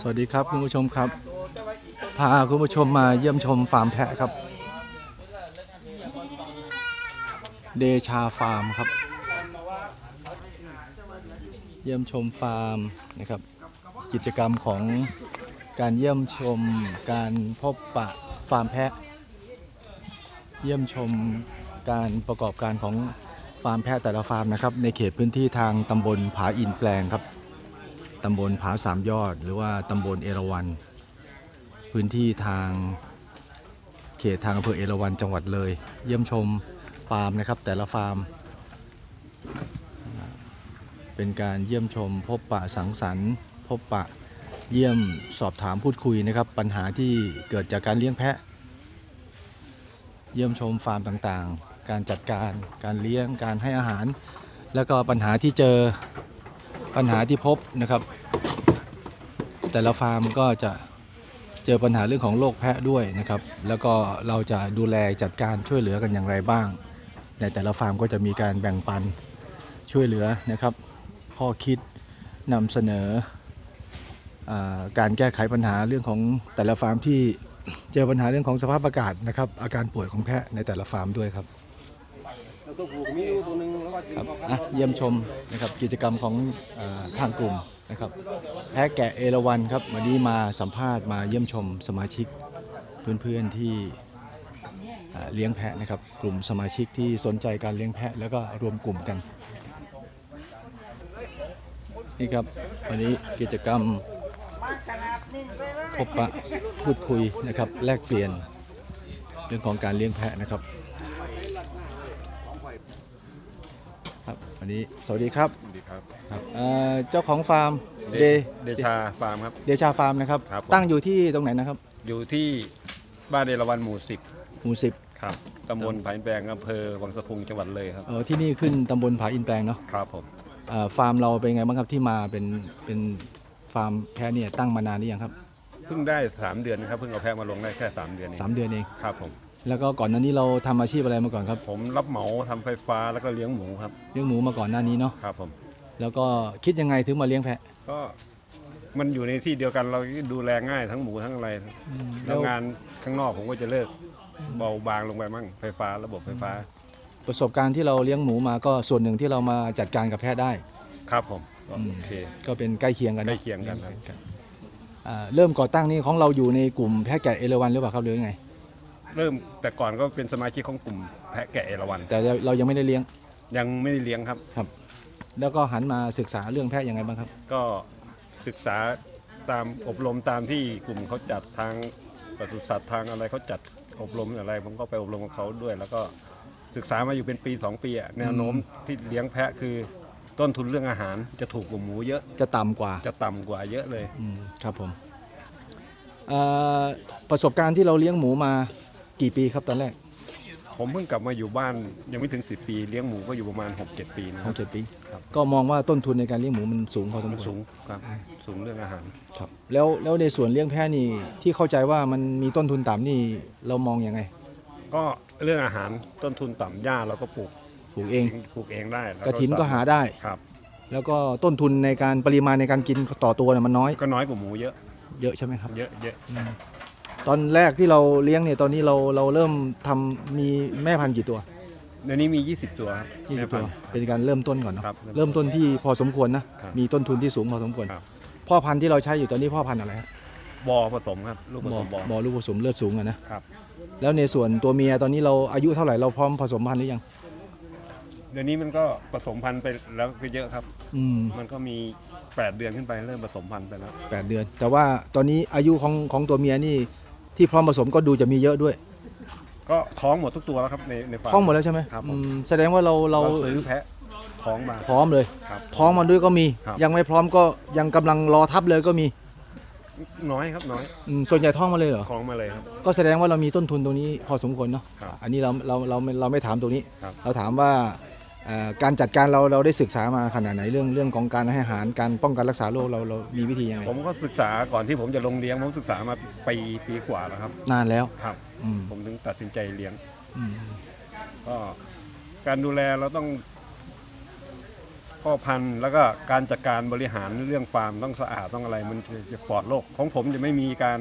สวัสดีครับคุณผู้ชมครับ พาคุณผู้ชมมาเยี่ยมชมฟาร์มแพะครับ เดชาฟาร์มครับ เยี่ยมชมฟาร์มนะครับ กิจกรรมของการเยี่ยมชมการพบปะฟาร์มแพะ เยี่ยมชมการประกอบการของฟาร์มแพะแต่ละฟาร์มนะครับ ในเขตพื้นที่ทางตำบลผาอินแปลงครับ ตำบลผาสามยอด หรือว่าตำบลเอราวัณพื้นที่ทางเขตทางอำเภอเอราวัณจังหวัดเลย เยี่ยมชมฟาร์มนะครับ แต่ละฟาร์ม เป็นการเยี่ยมชมพบปะสังสรรค์ พบปะเยี่ยมสอบถามพูดคุยนะครับ ปัญหาที่เกิดจากการเลี้ยงแพะ เยี่ยมชมฟาร์มต่างๆ การจัดการการเลี้ยงการให้อาหาร แล้วก็ปัญหาที่เจอ ปัญหาที่พบนะครับ แต่ละฟาร์มก็จะเจอปัญหาเรื่องของโรคแพะด้วยนะครับ แล้วก็เราจะดูแลจัดการช่วยเหลือกันอย่างไรบ้าง ในแต่ละฟาร์มก็จะมีการแบ่งปันช่วยเหลือนะครับข้อคิดนำเสนออาการแก้ไขปัญหาเรื่องของแต่ละฟาร์มที่เจอปัญหาเรื่องของสภาพอากาศนะครับ อาการป่วยของแพะในแต่ละฟาร์มด้วยครับ ตัวผูกมีอยู่ตัวหนึงแล้วก็กินครับอะเยี่ยมชมนะครับกิจกรรมของเออทางกลุ่มนะครับแพะแกะเอราวันครับวันนี้มาสัมภาษณ์มาเยี่ยมชมสมาชิกเพื่อนๆที่อ่าเลี้ยงแพะนะครับ กลุ่มสมาชิกที่สนใจการเลี้ยงแพะแล้วก็รวมกลุ่มกัน นี่ครับวันนี้กิจกรรมพบปะพูดคุยนะครับแลกเปลี่ยนเรื่องของการเลี้ยงแพะนะครับ ครับ วันนี้สวัสดีครับสวัสดีครับครับเอ่อเจ้าของฟาร์มเดเดชาฟาร์มครับ เดชาฟาร์มนะครับ ครับผม ตั้งอยู่ที่ตรงไหนนะครับอยู่ที่บ้านเดลวันหมู่สิบหมู่สิบครับตำบลผาอินแปลงอำเภอวังสะพุงจังหวัดเลยครับ เออที่นี่ขึ้นตำบลผาอินแปลงเนาะครับผมเอ่อฟาร์มเราเป็นไงบ้างครับที่มาเป็นเป็นฟาร์มแพะเนี่ยตั้งมานานหรือยังครับเพิ่งได้ 3 เดือนนะครับเพิ่งเอาแพะมาลงได้แค่ 3 เดือนเองสามเดือนเองครับผม แล้วก็ก่อนหน้านี้เราทำอาชีพอะไรมาก่อนครับผมรับเหมาทำไฟฟ้าแล้วก็เลี้ยงหมูครับเลี้ยงหมูมาก่อนหน้านี้เนาะครับผม แล้วก็คิดยังไงถึงมาเลี้ยงแพะก็มันอยู่ในที่เดียวกันเราดูแลง่ายทั้งหมูทั้งอะไรอืมแล้วงานข้างนอกผมก็จะเลิกเบาบางลงไปมั่งไฟฟ้าระบบไฟฟ้าประสบการณ์ที่เราเลี้ยงหมูมาก็ส่วนหนึ่งที่เรามาจัดการกับแพะได้ ครับผมก็อืมโอเค ก็เป็นใกล้เคียงกันนอะใกล้เคียงกันครับ อ่าเริ่มก่อตั้งนี่ของเราอยู่ในกลุ่มแพะแกะเอราวันหรือเปล่าครับหรือยังไง เริ่มแต่ก่อนก็เป็นสมาชิกของกลุ่มแพะแกะเอราวัณแต่เราเรายังไม่ได้เลี้ยงยังไม่ได้เลี้ยงครับ แล้วก็หันมาศึกษาเรื่องแพะยังไงบ้างครับ ก็ศึกษาตามอบรมตามที่กลุ่มเขาจัดทางปศุสัตว์ทางอะไรเขาจัดอบรมอะไร ผมก็ไปอบรมกับเขาด้วย แล้วก็ศึกษามาอยู่เป็นปี 2 ปีอะแนวโน้มที่เลี้ยงแพะคือต้นทุนเรื่องอาหารจะถูกกว่าหมูเยอะจะต่ำกว่าจะต่ำกว่าเยอะเลยอืมครับผมเอ่อประสบการณ์ที่เราเลี้ยงหมูมา กี่ปีครับตอนแรกผมเพิ่งกลับมาอยู่บ้านยังไม่ถึง 10 ปีเลี้ยงหมูก็อยู่ประมาณ 6-7 ปีนะคหรักบเจ็ดปีครับ ก็มองว่าต้นทุนในการเลี้ยงหมูมันสูงพอสมมันควรสูงครับสูงเรื่องอาหาร ครับแล้วแล้วในส่วนเลี้ยงแพะนี่ที่เข้าใจว่ามันมีต้นทุนต่ำนี่เรามองยังไงก็เรื่องอาหารต้นทุนต่ำหญ้าเราก็ปลูกปลูกเองปลูกเองได้แล้วกระถินก็หาได้ ครับ แล้วก็ต้นทุนในการปริมาณในการกินต่อตัวเนี่ยมันน้อย ก็น้อยกว่าหมูเยอะ เยอะใช่ไหมครับ เยอะเยอะ ตอนแรกที่เราเลี้ยงเนี่ยตอนนี้เราเราเริ่มทำมีแม่พันธุ์กี่ตัวเดี๋ยวนี้มี 20 ตัวครับ20แม่ตัพัวนธุ์ เป็นการเริ่มต้นก่อนเนาะครับเริ่มต้นที่พอสมควรนะครับมีต้นทุนที่สูงพอสมควร ครับ พ่อพันธุ์ที่เราใช้อยู่ตอนนี้พ่อพันธุ์อะไรฮะบอผสมครับลูกผสมบอ บ่อลูกผสมเลือดสูงอะนะครับ แล้วในส่วนตัวเมียตอนนี้เราอายุเท่าไหร่เราพร้อมผสมพันธุ์หรือยังเดี๋ยวนี้มันก็ผสมพันธุ์ไปแล้วก็เยอะครับ อืมมันก็มี 8 เดือนขึ้นไปเริ่มผสมพันธุ์ไปแล้ว แปดเดือน แต่ว่าตอนนี้อายุของของตัวเมียนี่ ที่พร้อมผสมก็ดูจะมีเยอะด้วยก็ท้องหมดทุกตัวแล้วครับในในฟาร์มท้องหมดแล้วใช่ไหมครับผม อืมแสดงว่าเราเราเราซื้อแพะท้องมา พร้อมเลย ครับท้องมาด้วยก็มี ครับ ยังไม่พร้อมก็ยังกำลังรอทับเลยก็มีน้อยครับน้อยอืมส่วนใหญ่ท้องมาเลยเหรอท้องมาเลยครับ ก็แสดงว่าเรามีต้นทุนตรงนี้พอสมควรเนาะ ครับอันนี้เราเราเราไม่เราไม่ถามตรงนี้ ครับ เราถามว่าเอ่อ การจัดการเราเราได้ศึกษามาขนาดไหนเรื่องเรื่องของการให้อาหารการป้องกันรักษาโรคเราเรามีวิธียังไงผมก็ศึกษาก่อนที่ผมจะลงเลี้ยงผมศึกษามาปีปีกว่าแล้วครับ นานแล้วครับอืมผมถึงตัดสินใจเลี้ยงอืมก็การดูแลเราต้องพ่อพันธุ์แล้วก็การจัดการบริหารเรื่องฟาร์มต้องสะอาดต้องอะไร มันจะปลอดโรคของผมจะไม่มีการ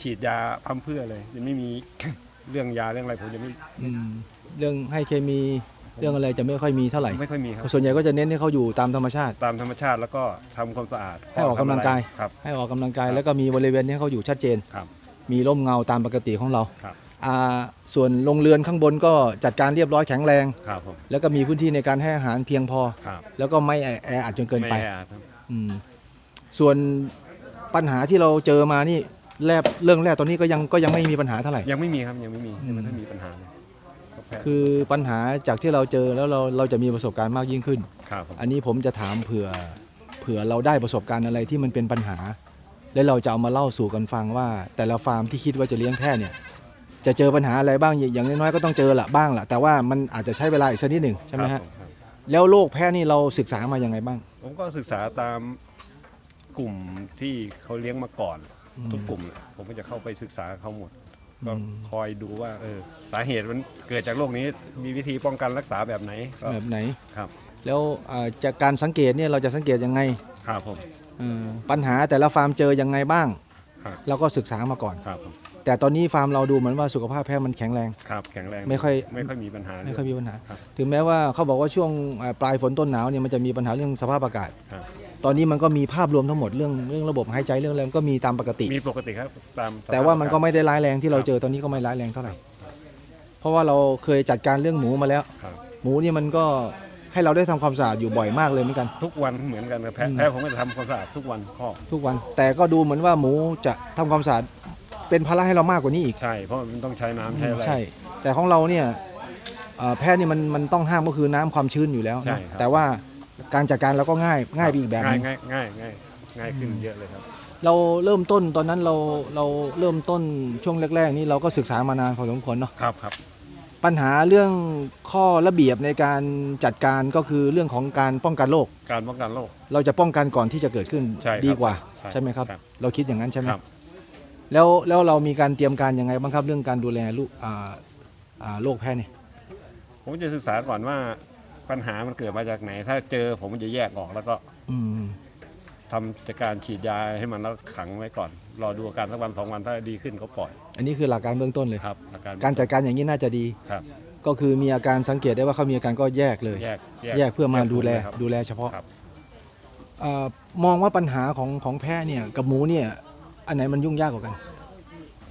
ฉีดยาพัมเพื่อเลยจะไม่มีเรื่องยาเรื่องอะไรผมจะไม่อืมเรื่องให้เคมี เรื่องอะไรจะไม่ค่อยมีเท่าไหร่ ไม่ค่อยมีครับ ส่วนใหญ่ก็จะเน้นให้เขาอยู่ตามธรรมชาติ ตามธรรมชาติแล้วก็ทำความสะอาดให้ออกกำลังกาย ครับ ให้ออกกำลังกาย ครับ แล้วก็มีบริเวณที่ให้เขาอยู่ชัดเจน ครับ มีร่มเงาตามปกติของเราครับ อ่าส่วนโรงเรือนข้างบนก็จัดการเรียบร้อยแข็งแรง ครับผม แล้วก็มีพื้นที่ในการให้อาหารเพียงพอ ครับแล้วก็ไม่แอแออัดจนเกินไปม่แออัดครับอืมส่วนปัญหาที่เราเจอมานี่แรกเรื่องแรกตอนนี้ก็ยังก็ยังไม่มีปัญหาเท่าไหร่ ยังไม่มีครับยังไม่มีอืมยังไม่ได้มีปัญหาเลยก็แพทย์ คือปัญหาจากที่เราเจอแล้วเราเราจะมีประสบการณ์มากยิ่งขึ้น ครับผมอันนี้ผมจะถามเผื่อเผื่อเราได้ประสบการณ์อะไรที่มันเป็นปัญหา แล้วเราจะเอามาเล่าสู่กันฟังว่า แต่ละฟาร์มที่คิดว่าจะเลี้ยงแพะเนี่ย จะเจอปัญหาอะไรบ้างอย่างอย่างน้อยๆก็ต้องเจอละบ้างละแต่ว่ามันอาจจะใช้เวลาอีกสักนิดหนึ่งใช่ไหมครัฮะบผมครับแล้วโรคแพะนี่เราศึกษามายังไงบ้าง ผมก็ศึกษาตามกลุ่มที่เขาเลี้ยงมาก่อน อืม ทุกกลุ่มน่ะผมก็จะเข้าไปศึกษาเขาหมด ก็อืมคอยดูว่าเออสาเหตุมันเกิดจากโรคนี้มีวิธีป้องกันรักษาแบบไหนก็แบบไหนครับ แล้วอ่าจากการสังเกตเนี่ยเราจะสังเกตยังไงครับผม เออปัญหาแต่ละฟาร์มเจอยังไงบ้าง ครับ เราก็ศึกษามาก่อน ครับผมแต่ตอนนี้ฟาร์มเราดูเหมือนว่าสุขภาพแพะมันแข็งแรง ครับแข็งแรงไม่ค่อย ไม่ค่อยมีปัญหา ไม่ค่อยมีปัญหา ครับถึงแม้ว่าเขาบอกว่าช่วงอ่าปลายฝนต้นหนาวเนี่ยมันจะมีปัญหาเรื่องสภาพอากาศ ครับ ตอนนี้มันก็มีภาพรวมทั้งหมดเรื่องเรื่องระบบหายใจเรื่องอะไรมันก็มีตามปกติ มีปกติครับตามสภพแต่ว่ามันก็อศไม่ได้ร้ายแรงที่เราเจอตอนนี้ก็ไม่ร้ายแรงเท่าไหร่ เพราะว่าเราเคยจัดการเรื่องหมูมาแล้ว ครับหมูนี่มันก็ให้เราได้ทำความสะอาดอยู่บ่อยมากเลยเหมือนกัน ทุกวันเหมือนกันครับแพ้อืม แพ้ผมก็จะทำความสะอาดทุกวันข้อทุกวัน แต่ก็ดูเหมือนว่าหมูจะทำความสะอาดเป็นภาระให้เรามากกว่านี้อีก ใช่เพราะมันต้องใช้น้ำใช้อะไร ใช่ แต่ของเราเนี่ยเอ่อแพทย์นี่มันมันต้องห้ามก็คือน้ำความชื้นอยู่แล้วใช่นะครับ แต่ว่า การจัดการเราก็ง่ายง่ายไปอีกแบบหง่านึยงง่ายง่ายง่ายง่ายขึ้นอืมเยอะเลยครับ เราเริ่มต้นตอนนั้นเราเราเริ่มต้นช่วงแรก ๆ นี่เราก็ศึกษามานานพอสมควรเนาะครับครับ ปัญหาเรื่องข้อระเบียบในการจัดการก็คือเรื่องของการป้องกันโรคการป้องกันโรค เราจะป้องกันก่อนที่จะเกิดขึ้นใช่ครับดีกว่าใช่ใช่ไหมครับ ครับ เราคิดอย่างนั้นใช่ไหม ครับ แล้วแล้วเรามีการเตรียมการยังไงบ้างครับเรื่องการดูแลลูกอ่าอ่าโรคแพ้เนี่ยผมจะศึกษาก่อนว่า ปัญหามันเกิดมาจากไหน ถ้าเจอผมจะแยกออกแล้วก็อืม ทำจากการฉีดยาให้มันแล้วขังไว้ก่อน รอดูอาการสักวันสองวันถ้าดีขึ้นก็ปล่อยอันนี้คือหลักการเบื้องต้นเลย ครับอาการการจัดการอย่างนี้น่าจะดี ครับ ก็คือมีอาการสังเกตได้ว่าเขามีอาการก็แยกเลย แยกแยกเพื่อมาดูแลครับ ดูแลเฉพาะครับ เอ่อมองว่าปัญหาของของแพะเนี่ยกับหมูเนี่ยอันไหนมันยุ่งยากกว่ากัน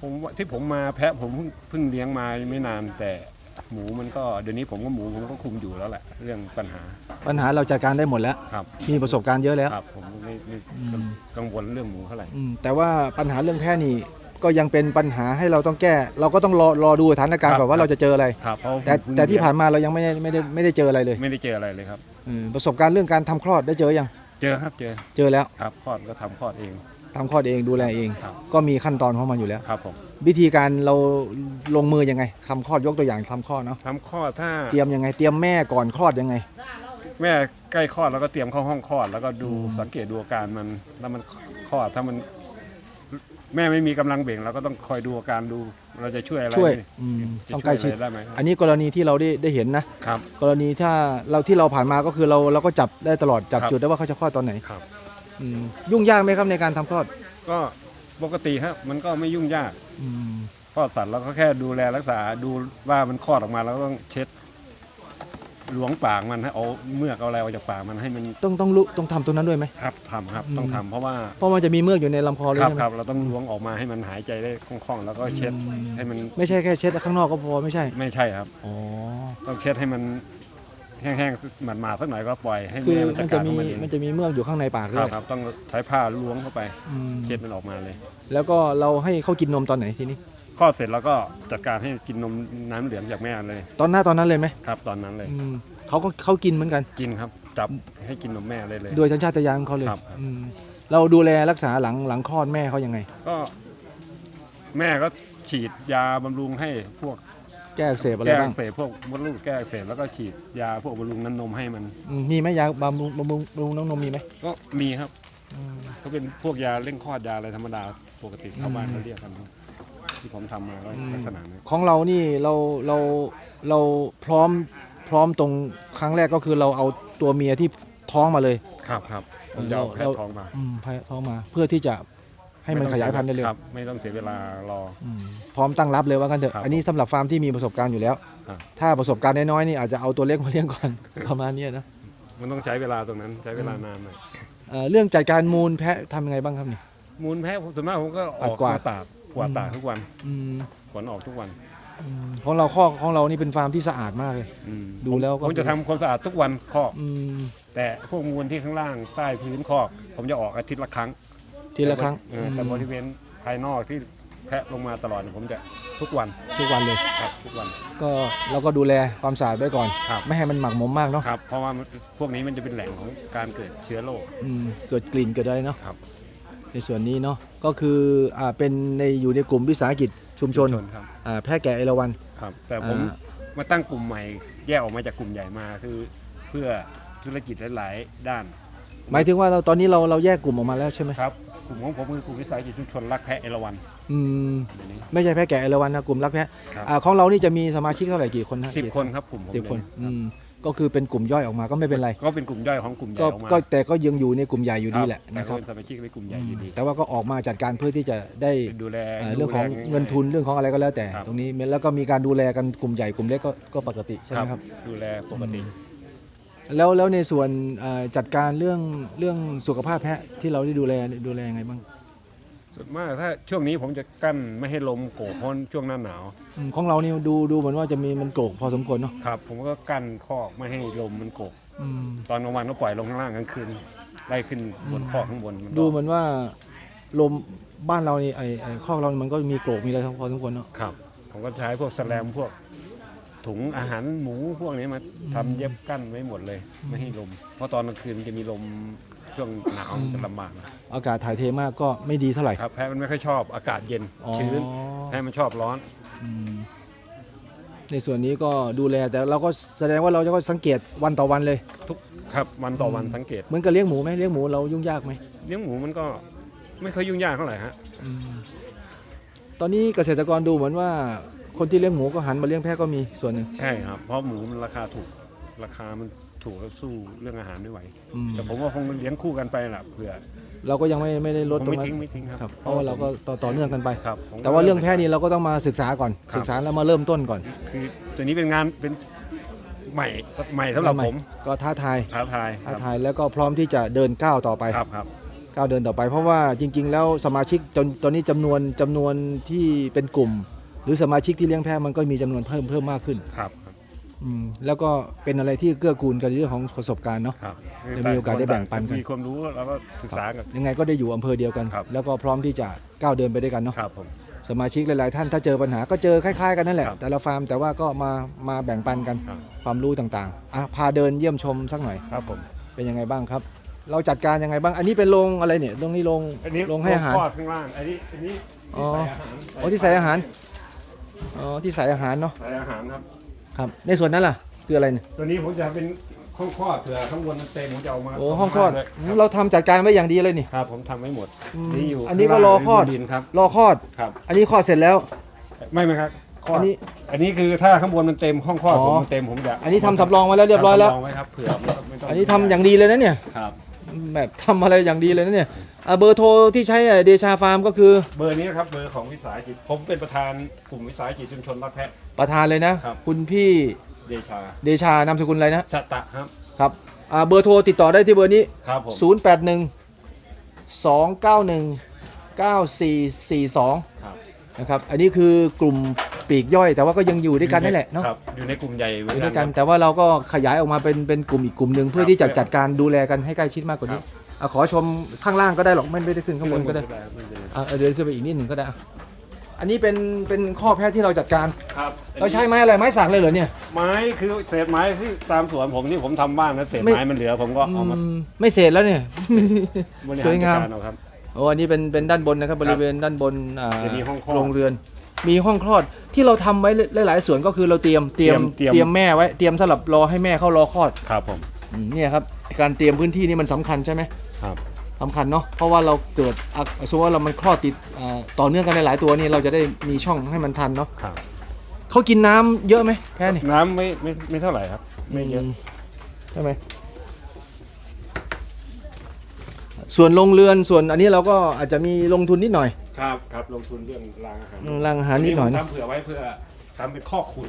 ผมว่าที่ผมมาแพะผมเพิ่งเพิ่งเลี้ยงมาไม่นานแต่ หมูมันก็เดี๋ยวนี้ผมก็หมูผมก็คุมอยู่แล้วแหละเรื่องปัญหาปัญหาเราจัดการได้หมดแล้ว ครับมีประสบการณ์เยอะแล้ว ครับผมไม่ไม่อืม กังวลเรื่องหมูเท่าไหร่อืมแต่ว่าปัญหาเรื่องแพะนี่ก็ยังเป็นปัญหาให้เราต้องแก้ เราก็ต้องรอรอดูสถานการณ์ก่อนว่าเราจะเจออะไร ครับเพราะแต่ผมเพิ่งแต่ที่เลี้ยงผ่านมาเรายังไม่ได้ไม่ได้ไม่ได้เจออะไรเลยไม่ได้เจออะไรเลยครับ อืมประสบการณ์เรื่องการทำคลอดได้เจอยังเจอครับเจอเจอแล้ว ครับคลอดก็ทำคลอดเอง ทำคลอดเองดูแลเอง ครับ ก็มีขั้นตอนของมันอยู่แล้ว ครับผมวิธีการเราลงมือยังไงทำคลอดยกตัวอย่างทำคลอดเนาะทำคลอดถ้าเตรียมยังไงเตรียมแม่ก่อนคลอดยังไง แม่ใกล้คลอดแล้วก็เตรียมเข้าห้องคลอด แล้วก็ดูอืม สังเกตดูอาการมันแล้วมันคลอดถ้ามัน แม่ไม่มีกำลังเบ่งเราก็ต้องคอยดูอาการดู เราจะช่วยอะไรช่วยไหมอืมจะต้องช่ใกวยล้ชิดอะไรได้ไหมอันนี้กรณีที่เราได้ได้เห็นนะ ครับ กรณีถ้าเราที่เราผ่านมาก็คือเราเราก็จับได้ตลอดจับครับ จุดได้ว่าเขาจะคลอดตอนไหน ครับ อืมยุ่งยากไหมครับในการทำคลอดก็ปกติครับมันก็ไม่ยุ่งยากอืมคลอดสัตว์เราก็แค่ดูแลรักษาดูว่ามันคลอดออกมาเราก็ต้องเช็ดหลวงปากมันให้เอาเมือกเอาอะไรออกจากปากมันให้มันต้องต้องรู้ต้องทำตรงนั้นด้วยไหม ครับทำครับอืมต้องทำเพราะว่า เพราะมันจะมีเมือกอยู่ในลำคอเลยครับใช่ไหมครับเราต้องล้วงออกมาให้มันหายใจได้คล่องๆ แล้วก็เช็ดอืมให้มันไม่ใช่แค่เช็ดข้างนอกก็พอไม่ใช่ไม่ใช่ครับ อ๋อต้องเช็ดให้มัน แห้งๆหมาดๆสักหน่อยก็ปล่อยให้คือแม่มันมัจันดจะการขมีองมันเองมันจะมีเมือกอยู่ข้างในปากคด้รัวบยครับต้องใช้ผ้าล้วงเข้าไปอืมเช็ดมันออกมาเลยแล้วก็เราให้เขากินนมตอนไหนทีนี้ คลอดเสร็จแล้วก็จัดการให้กินนมน้ำเหลืองจากแม่เลยตอนหน้าตอนนั้นเลยไหมครับ ตอนนั้นเลย อืมเขาก็เขากินเหมือนกัน กินครับจับให้กินนมแม่เลยเลย โดยสัญชาตญาณของเขาเลยครับครับ อืมเราดูแลรักษาหลังหลังคลอดแม่เขายังไง ก็ แม่ก็ฉีดยาบำรุงให้พวก แก้อักเสบอะไรแก้บ้าอังกเสบพวกมดลูกแก้อักเสบแล้วก็ฉีดยาพวกบำรุงน้ำนมให้มัน อืมมีไหมยาบำรุงบำรุงบำรุงน้องนมมีไหมก็มีครับอืม ก็เป็นพวกยาเร่งคลอดยาอะไรธรรมดาปกติชาวบ้านอืมเขาเรียกกันครับที่ผมทำมาก็อืม ลักษณะนี้ของเรานี่เราเราเราพร้อมพร้อมตรงครั้งแรกก็คือเราเอาตัวเมียที่ท้องมาเลย ครับครับผมจะเอาแพะเราท้องมา อืมแพะท้องมาเพื่อที่จะ ให้มันขยายพันธุ์ได้เร็วครับไม่ต้องเสียเวลารอ อืมพร้อมตั้งรับเลยว่ากันเถอะครับอันนี้สำหรับฟาร์มที่มีประสบการณ์อยู่แล้ว ครับ ถ้าประสบการณ์น้อยๆนี่อาจจะเอาตัวเล็กมาเลี้ยงก่อน ประมาณเนี้ยนะมันต้องใช้เวลาตรงนั้นใช้เวลานานหน่อยเอ่อเรื่องจัดการมูลแพะทำยังไงบ้างครับนี่มูลแพะผมส่วนมากผมก็ออกกวาดมาตากกวาดตากทุกวันอืมขนออกทุกวันอืมของเราข้อกของเรานี่เป็นฟาร์มที่สะอาดมากเลย อืมดูแล้วก็ ผมจะทำความสะอาดทุกวันคอกอืมแต่พวกมูลที่ข้างล่างใต้พื้นคอก ผมจะออกอาทิตย์ละครั้ง ทีละครั้งเออแต่บริเวณภายนอกที่แพะลงมาตลอดเนี่ยผมจะทุกวันทุกวันเลย ครับทุกวัน ก็เราก็ดูแลความสะอาดไว้ก่อน ครับ ไม่ให้มันหมักหมมมากเนาะครับเพราะว่ามันพวกนี้มันจะเป็นแหล่งของการเกิดเชื้อโรคอืมเกิดกลิ่นเกิดอะไรเนาะครับในส่วนนี้เนาะก็คืออ่าเป็นในอยู่ในกลุ่มวิสาหกิจชุมชนครับอ่าแพะแกะเอราวัณ ครับ แต่ผมอ่า มาตั้งกลุ่มใหม่แยกออกมาจากกลุ่มใหญ่มาคือ เพื่อธุรกิจหลายๆด้านหมายถึงว่าเราตอนนี้เราเราแยกกลุ่มออกมาแล้วใช่ไหมครับ กลุ่มของผมคือกลุ่มวิสาหกิจชุมชนรักแพะเอราวัณอืมเดี๋ยวนี้ ไม่ใช่แพะแกะเอราวัณนะกลุ่มรักแพะครับ อ่าของเรานี่จะมีสมาชิกเท่าไหร่กี่คนนะสิบคนครับกลุ่มผมสิบคนเยอืมก็คือเป็นกลุ่มย่อยออกมาก็ไม่เป็นไร ก็เป็นกลุ่มย่อยของกลุ่มใหญ่ก็ออกมาก็แต่ก็ยังอยู่ในกลุ่มใหญ่อยู่ดีแหละแต่นะคก็รับเป็นสมาชิกในกลุ่มใหญ่อยู่ดีแต่ว่าก็ออกมาจัดการเพื่อที่จะได้ดูแลเอ่อเรื่องของดูแล เงินทุนเรื่องของอะไรก็แล้วแต่ ครับ ตรงนี้แล้วก็มีการดูแลกันกลุ่มใหญ่กลุ่มเล็กก็ก็ปกติใช่ไหมครับ ดูแลปกติ แล้วแล้วในส่วนเอ่อจัดการเรื่องเรื่องสุขภาพแพะที่เราได้ดูแลดูแลยังไงบ้างส่วนมากถ้าช่วงนี้ผมจะกั้นไม่ให้ลมโกกเพราะช่วงหน้าหนาวอืมของเรานี่ดูดูเหมือนว่าจะมีมันโกรกพอสมควรเนาะครับ ผมก็กั้นคอกไม่ให้ลมมันโกก อืม ตอนกลางวันก็ปล่อยลงข้างล่างกลางคืนไล่ขึ้นบนคอกข้างบนมันดูเหมือนว่าลมบ้านเรานี่ไอ้ไอ้คอกเรานี่มันก็มีโกรกมีอะไรพอสมควรเนาะ ครับ ผมก็ใช้พวกแสแลมพวก ถุงอาหารหมูพวกนี้มาทำเย็บกั้นไว้หมดเลย ไม่ให้ลม เพราะตอนกลางคืนมันจะมีลมช่วงหนาวมันจะลำบากนะอากาศถ่ายเทมากก็ไม่ดีเท่าไหร่ ครับแพะมันไม่ค่อยชอบอากาศเย็นอ๋อ ชื้นแพะมันชอบร้อน อืมในส่วนนี้ก็ดูแลแต่เราก็แสดงว่าเราจะก็สังเกตวันต่อวันเลย ทุกครับวันต่อวันอืมสังเกตเหมือนกับเลี้ยงหมูไหมเลี้ยงหมูเรายุ่งยากไหมเลี้ยงหมูมันก็ไม่ค่อยยุ่งยากเท่าไหร่ฮะอืมตอนนี้เกษตรกรดูเหมือนว่า คนที่เลี้ยงหมูก็หันมาเลี้ยงแพะก็มีส่วนหนึ่ง ใช่ครับ เพราะหมูมันราคาถูก ราคามันถูกแล้วสู้เรื่องอาหารไม่ไหว อืม แต่ผมว่าคงเลี้ยงคู่กันไปแหละเผื่อเราก็ยังไม่ไม่ได้ลดผมตรงไม่นั้นทิ้งไม่ทิ้งคครัรับ บเพราะว่าเราก็ต่อต่อเนื่องกันไป ครับผมแต่ว่าเรื่องแพะนี่เราก็ต้องมาศึกษาก่อน ครับ ศึกษาแล้วมาเริ่มต้นก่อนคือตัวนี้เป็นงานเป็นใหม่ใหม่สำหรับผมก็ท้าทายท้าทายคท้ารับทายแล้วก็พร้อมที่จะเดินก้าวต่อไป ครับครับ ก้าวเดินต่อไปเพราะว่าจริง ๆ แล้วสมาชิกจนตอนนี้จำนวนจำนวนที่เป็นกลุ่มห รือสมาชิกที่เลี้ยงแพะมันก็มีจำนวนเพิ่มเพิ่มมากขึ้นครับครับอืมแล้วก็เป็นอะไรที่เกื้อกูลกันในเรื่องของประสบการณ์เนาะครับจะมีโอกาสได้แบ่งปันกันมีความรู้แล้วก็ศึกษากันยังไงก็ได้อยู่อำเภอเดียวกันครับแล้วก็พร้อมที่จะก้าวเดินไปด้วยกันเนาะครับผมสมาชิกหลาย ๆ ท่านถ้าเจอปัญหาก็เจอคล้าย ๆ กันนั่นแหละครับแต่ละฟาร์มแต่ว่าก็มามาแบ่งปันกันครับความรู้ต่างๆอะพาเดินเยี่ยมชมสักหน่อยครับผมเป็นยังไงบ้างครับ เราจัดการยังไงบ้าง อันนี้เป็นโรงอะไรเนี่ยโรงนี้โรงอันนี้โรงให้อาหารทอดข้างล่างอันนี้อันนี้อ๋อที่ใส่อาหาร อ๋อที่ใส่อาหารอ๋อที่ใส่อาหารเนาะใส่อาหารครับ ครับ ในส่วนนั้นล่ะ คืออะไรเนี่ยตัวนี้ผมจะเป็นห้องคลอดเผื่อข้างบนมันเต็มผมจะเอามาโอ้ห้องคลอดเลยอืมเราทำจัดการไว้อย่างดีเลยนี่ ครับผมทำไว้หมดอืมนี่อยู่อันนี้ก็รอคลอด ดินครับรอคลอด ครับ อันนี้คลอดเสร็จแล้ว ไม่ไหมครับคลออัดนนี้ อันนี้คือถ้าข้างบนมันเต็มห้องคลอดอ๋อผมมันเต็มผมจะอันนี้ทำสำรองไว้แล้วเรียบร้อยแล้ว ทำสำงไว้ครับเผื่อไม่ต้องไม่ต้งอันนี้ทำอย่างดีเลยนะเนี่ย ครับ แบบทำอะไรอย่างดีเลยนะเนี่ยอะเบอร์โทรที่ใช้อะเดชาฟาร์มก็คือเบอร์นี้นะครับเบอร์ของวิสาหกิจผมเป็นประธานกลุ่มวิสาหกิจชุมชนรักแพะ ประธานเลยนะ ครับ คุณพี่เดชาเดชานามสกุลอะไรนะสตะครับครับอ่าเบอร์โทรติดต่อได้ที่เบอร์นี้ ครับผม081 291 9442 ครับ นะครับอันนี้คือกลุ่มปีกย่อย แต่ว่าก็ยังอยู่ด้วยกันนั่นแหละเนาะครับอยู่ในกลุ่มใหญ่เหมืออนยู่กัด้วยกันน แต่ว่าเราก็ขยายออกมาเป็นเป็นกลุ่มอีกกลุ่มหนึ่งเพื่อที่จะจัดการดูแลกันให้ใกล้ชิดมากกว่านี้ครับอะขอชมข้างล่างก็ได้หรอกไม่ไม่ได้ขึ้นข้างบนก็ได้ไม่เป็นไรอะเดินขึ้นไปอีกนิดหนึ่งก็ได้อะอันนี้เป็นเป็นข้อแพทย์ที่เราจัดการครับเราใช้ไม้อะไรไม้สักเลยเหรอเนี่ย ไม้คือเศษไม้ที่ตามสวนผมที่ผมทำบ้านนะเศษไม่ ไม้มันเหลือผมก็เอามาอืมไม่เศษแล้วเนี่ย บริสหารวยจัดงามการเอาครับโอ้อันนี้เป็นเป็นด้านบนนะครับบริเวณด้านบนอ่าจะมีห้องคลอดโรงเรือน มีห้องคลอดที่เราทำไว้หลายๆส่วนก็คือเราเตรียมเตรียมเตรียมเตรียมแม่ไว้เตรียมสำหรับรอให้แม่เข้ารอคลอดครับผมอืมเนี่ยครับการเตรียมพื้นที่นี่มันสำคัญใช่ไหมครับสำคัญเนาะเพราะว่าเราเกิดอะสมมติว่าเรามันคลอดติดอ่าต่อเนื่องกันหลาย ๆ ตัวนี่เราจะได้มีช่องให้มันทันเนาะครับเขากินน้ำเยอะไหมแพ้นี่น้ำไม่ไม่ไม่เท่าไหร่ครับ ไม่เยอะมใช่ไหม ส่วนโรงเรือนส่วนอันนี้เราก็อาจจะมีลงทุนนิดหน่อย ครับครับลงทุนเรื่องรางอาหารอืมรางอาหารนิดหน่อยผมนะ ทำเผื่อไว้เพื่อทำเป็นข้อกขุน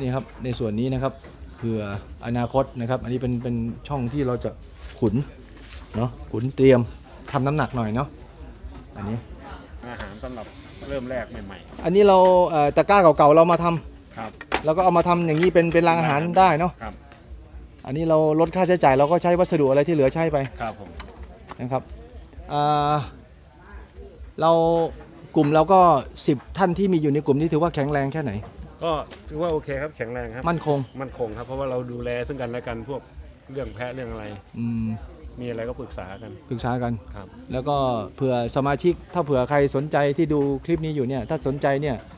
นี่ครับในส่วนนี้นะครับเผื่ออนาคตนะครับ อันนี้เป็นเป็นช่องที่เราจะขุนเนาะขุนเตรียมทำน้ำหนักหน่อยเนาะอันนี้ อาหารสำหรับเริ่มแรกใหม่อันนี้เราเอ่อตะกร้าเก่าๆเรามาทำๆครับ แล้วก็เอามาทำอย่างนี้เป็นเป็นรางอาหารได้เนาะครับ อันนี้เราลดค่าใช้จ่ายเราก็ใช้วัสดุอะไรที่เหลือใช้ไปครับผมนะครับอ่าเรากลุ่มเราก็ 10 ท่านที่มีอยู่ในกลุ่มนี้ถือว่าแข็งแรงแค่ไหน ก็ถือว่าโอเคครับแข็งแรงครับมั่นคงมั่นคงครับเพราะว่าเราดูแลซึ่งกันและกันพวกเรื่องแพะเรื่องอะไร อืมมีอะไรก็ปรึกษากันปรึกษากัน ครับ แล้วก็เผื่อสมาชิกถ้าเผื่อใครสนใจที่ดูคลิปนี้อยู่เนี่ยถ้าสนใจเนี่ยโ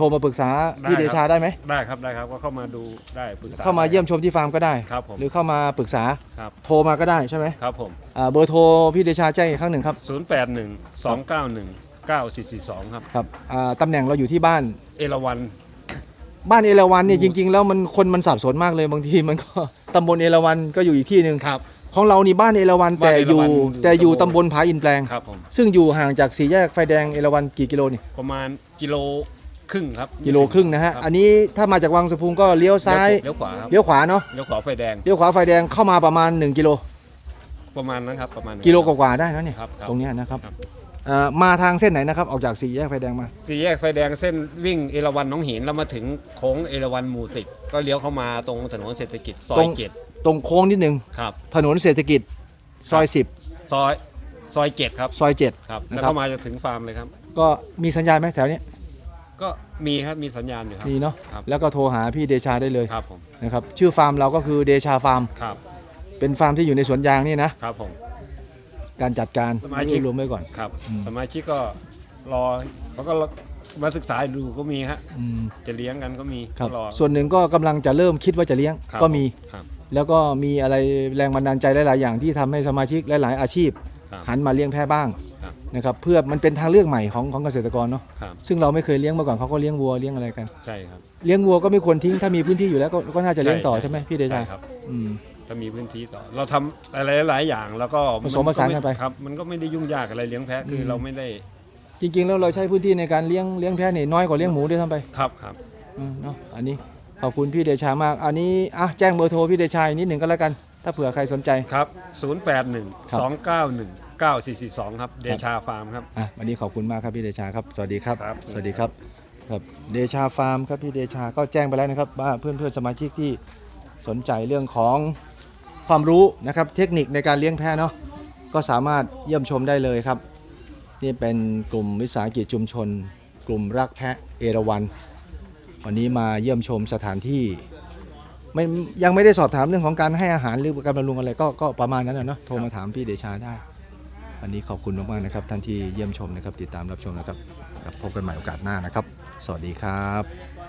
ทรมาปรึกษาพี่ได้เดครับชาได้ไหมได้ครับได้ครับก็เข้ามาดูได้ปรึกษาเข้ามาเยี่ยมชมที่ฟาร์มก็ได้ ครับผมหรือเข้ามาปรึกษาครับโทรมาก็ได้ใช่ไหมครับผมอ่าเบอร์โทรพี่เดชาแจ้งอีกครั้งหนึ่งครับ 081 291 9442 ครับครับอ่าตำแหน่งเราอยู่ที่บ้าน เอราวัน บ้านเอราวันเนี่ยอืจมริง ๆ แล้วมันคนมันสับสนมากเลยบางทีมันก็ตำบลเอราวันก็อยู่อีกที่หนึ่งครับ ของเรานี่บ้านเอราวันบ้าแต่นเออยู่ราวัณอยู่แต่อยู่ตำตำบบลลผาอินแปลง ครับผมซึ่งอยู่ห่างจากสี่แยกไฟแดงเอราวันกี่กิโลนี่ประมาณกิโล ครึ่งครับกิโลครึ่งนะฮะครับอันนี้ถ้ามาจากวังสะพุงก็เลี้ยวซ้าย เลี้ยวขวาครับเลี้ยวขวาเนาะ เลี้ยวขวาไฟแดง เลี้ยวขวาไฟแดงเข้ามาประมาณ 1 กิโล ประมาณนั้นครับประมาณนั้นกิโลกว่าๆได้นะเนี่ยครับครับตรงเนี้ยนะครับครับเอ่อมาทางเส้นไหนนะครับ ออกจากสี่แยกไฟแดงมา สี่แยกไฟแดงเส้นวิ่งเอราวันหน้องหินแล้วมาถึงโค้งเอราวันหมู่สิบก็เลี้ยวเข้ามาตรงถนนเศรษฐกิจซอตรยงเจ็ดตรงโค้งนิดนึงครับถนนเศรษฐกิจซอยซอยซอยเจ็ดครับ10ซอยครับนะแล้วครับเข้ามาจะถึงฟาร์มเลยครับ7ก็มีสัญญาณไหมแถวเนี้ย ก็มีครับมีสัญญาณอยู่ครับ มีเนาะครับแล้วก็โทรหาพี่เดชาได้เลยครับผมนะครับชื่อฟาร์มเราก็คือเดชาฟาร์ม ครับเป็นฟาร์มที่อยู่ในสวนยางนี่นะครับผม การจัดการสมาชิก รวมไว้ก่อน ครับ อืม สมาชิกก็รอเขาก็มาศึกษาดูก็มีฮะอืมจะเลี้ยงกันก็มีครับก็รอ ส่วนหนึ่งก็กำลังจะเริ่มคิดว่าจะเลี้ยงครับก็มี ครับ แล้วก็มีอะไรแรงบันดาลใจหลาย ๆ อย่างที่ทำให้สมาชิกหลาย ๆ อาชีพ ครับ หันมาเลี้ยงแพะบ้างครับ นะครับเพื่อมันเป็นทางเลือกใหม่ของของเกษตรกรเนาะครับซึ่งเราไม่เคยเลี้ยงมาก่อนเขาก็เลี้ยงวัวเลี้ยงอะไรกัน ใช่ครับเลี้ยงวัวก็ไม่ควรทิ้งถ้ามีพื้นที่อยู่แล้วก็ก็น่าจะเลี้ยงต่อใช่ใช่ไหมพี่เดชาใช่ครับอืม ถ้ามีพื้นที่ต่อ เราทำอะไรหลายๆอย่างแล้วก็ผสมผสานกันไป ครับ มันก็ไม่ได้ยุ่งยากอะไรเลี้ยงแพะคือมเราไม่ได้จริงๆแล้วเราใช้พื้นที่ในการเลี้ยงเลี้ยงแพะนี่น้อยกว่าเลี้ยงหมูด้วยซ้ำไปครับครับ อืมเนาะอันนี้ขอบคุณพี่เดชามาก อันนี้อะแจ้งเบอร์โทรพี่เดชาอีกนิดหนึ่งก็แล้วกัน ถ้าเผื่อใครสนใจ ครับ 081ครับ291 9442 ครับ เดชาฟาร์มครับ อะวันนี้ขอบคุณมากครับพี่เดชาครับ สวัสดีครับ ครับ สวัสดีครับครับเดชาฟาร์มครับพี่เดชาก็แจ้งไปแล้วนะครับว่าเพื่อนเพื่อนๆสมาชิกที่สนใจเรื่องของความรู้นะครับเทคนิคในการเลี้ยงแพะเนาะก็สามารถเยี่ยมชมได้เลยครับ นี่เป็นกลุ่มวิสาหกิจชุมชน กลุ่มรักแพะเอราวัน วันนี้มาเยี่ยมชมสถานที่ไม่ยังไม่ได้สอบถามเรื่องของการให้อาหารหรือการบำรุงอะไรก็ก็ประมาณนั้นนะเนาะโทรมาถามพี่เดชาได้ วันนี้ขอบคุณมากๆนะครับ ท่านที่เยี่ยมชมนะครับ ติดตามรับชมนะครับครับพบกันใหม่โอกาสหน้านะครับ สวัสดีครับ